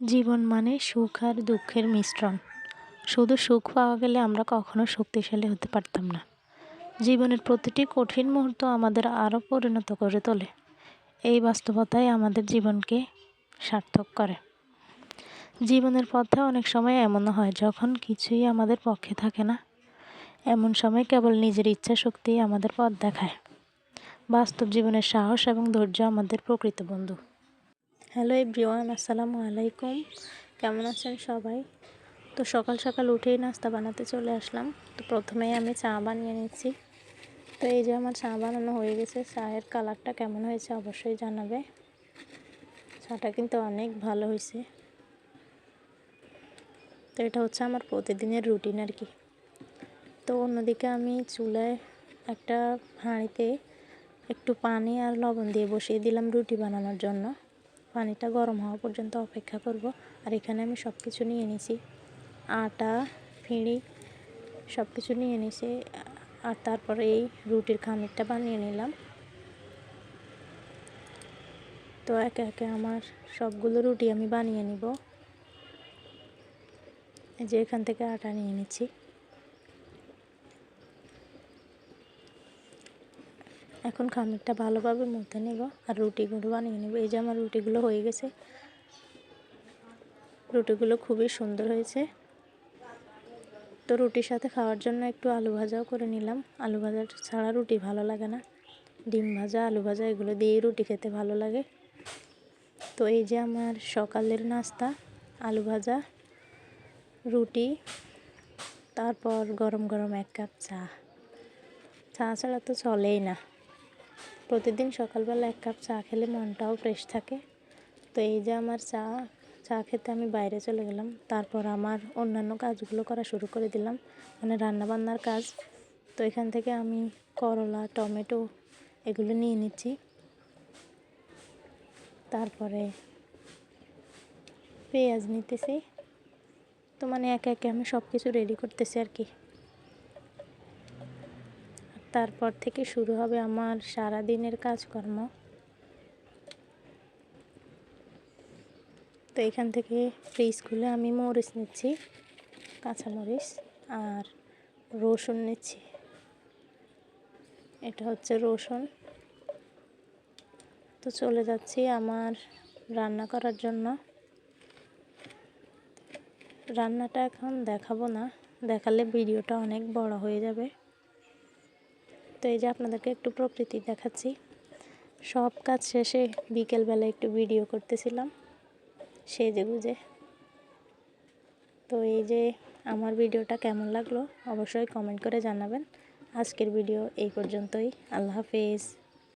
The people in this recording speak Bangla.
জীবন মানে সুখ আর দুঃখের মিশ্রণ। শুধু সুখ পাওয়া গেলে আমরা কখনো শক্তিশালী হতে পারতাম না। জীবনের প্রতিটি কঠিন মুহূর্ত আমাদের আরও পরিণত করে তোলে। এই বাস্তবতাই আমাদের জীবনকে সার্থক করে। জীবনের পথে অনেক সময় এমনও হয়, যখন কিছুই আমাদের পক্ষে থাকে না। এমন সময় কেবল নিজের ইচ্ছা শক্তি আমাদের পথ দেখায়। বাস্তব জীবনের সাহস এবং ধৈর্য আমাদের প্রকৃত বন্ধু। হ্যালো এভরিওয়ান, আসসালামু আলাইকুম। কেমন আছেন সবাই? তো সকাল সকাল উঠেই নাস্তা বানাতে চলে আসলাম। তো প্রথমেই আমি চা বানিয়ে নিচ্ছি। তো এই যে আমার চা বানানো হয়ে গেছে, চায়ের কালারটা কেমন হয়েছে অবশ্যই জানাবে। চাটা কিন্তু অনেক ভালো হয়েছে। তো এটা হচ্ছে আমার প্রতিদিনের রুটিন আর কি। তো অন্যদিকে আমি চুলায় একটা হাঁড়িতে একটু পানি আর লবণ দিয়ে বসিয়ে দিলাম রুটি বানানোর জন্য। পানিটা গরম হওয়া পর্যন্ত অপেক্ষা করব। আর এখানে আমি সব কিছু নিয়ে নিছি। আটা, ফিঁড়ি সব কিছু নিয়ে নিছি। আর তারপরে এই রুটির খামিরটা বানিয়ে নিলাম। তো একে একে আমার সবগুলো রুটি আমি বানিয়ে নিব। যে এখান থেকে আটা নিয়ে নিচ্ছি। এখন খামিরটা ভালোভাবে মধ্যে নেব আর রুটিগুলো বানিয়ে নেব। এই যে আমার রুটিগুলো হয়ে গেছে। রুটিগুলো খুবই সুন্দর হয়েছে। তো রুটির সাথে খাওয়ার জন্য একটু আলু ভাজাও করে নিলাম। আলু ভাজা ছাড়া রুটি ভালো লাগে না। ডিম ভাজা, আলু ভাজা, এগুলো দিয়েই রুটি খেতে ভালো লাগে। তো এই যে আমার সকালের নাস্তা, আলু ভাজা, রুটি, তারপর গরম গরম এক কাপ চা। চা ছাড়া তো চলেই না। প্রতিদিন সকালবেলা এক কাপ চা খেলে মনটাও ফ্রেশ থাকে। তো এই যে আমার চা চা খেতে আমি বাইরে চলে গেলাম। তারপর আমার অন্যান্য কাজগুলো করা শুরু করে দিলাম মানে রান্নাবান্নার কাজ। তো এখান থেকে আমি করলা, টমেটো এগুলো নিয়ে নিচ্ছি। তারপরে পেঁয়াজ নিতেছি। তো মানে একে একে আমি সব কিছু রেডি করতেছি আর কি। তারপর থেকে শুরু হবে আমার সারা দিনের কাজকর্ম। তো এখান থেকে ফ্রিজ খুলে আমি মরিচ নিচ্ছি কাঁচামরিচ আর রসুন নিচ্ছি। এটা হচ্ছে রসুন। তো চলে যাচ্ছি আমার রান্না করার জন্য। রান্নাটা এখন দেখাবো না, দেখালে ভিডিওটা অনেক বড় হয়ে যাবে। তো এই যে আপনাদেরকে একটু প্রকৃতি দেখাচ্ছি। সব কাজ শেষে বিকেলবেলা একটু ভিডিও করতেছিলাম। সেই যে বুঝে। তো এই যে আমার ভিডিওটা কেমন লাগল, অবশ্যই কমেন্ট করে জানাবেন। আজকের ভিডিও এই পর্যন্তই। আল্লাহ হাফেজ।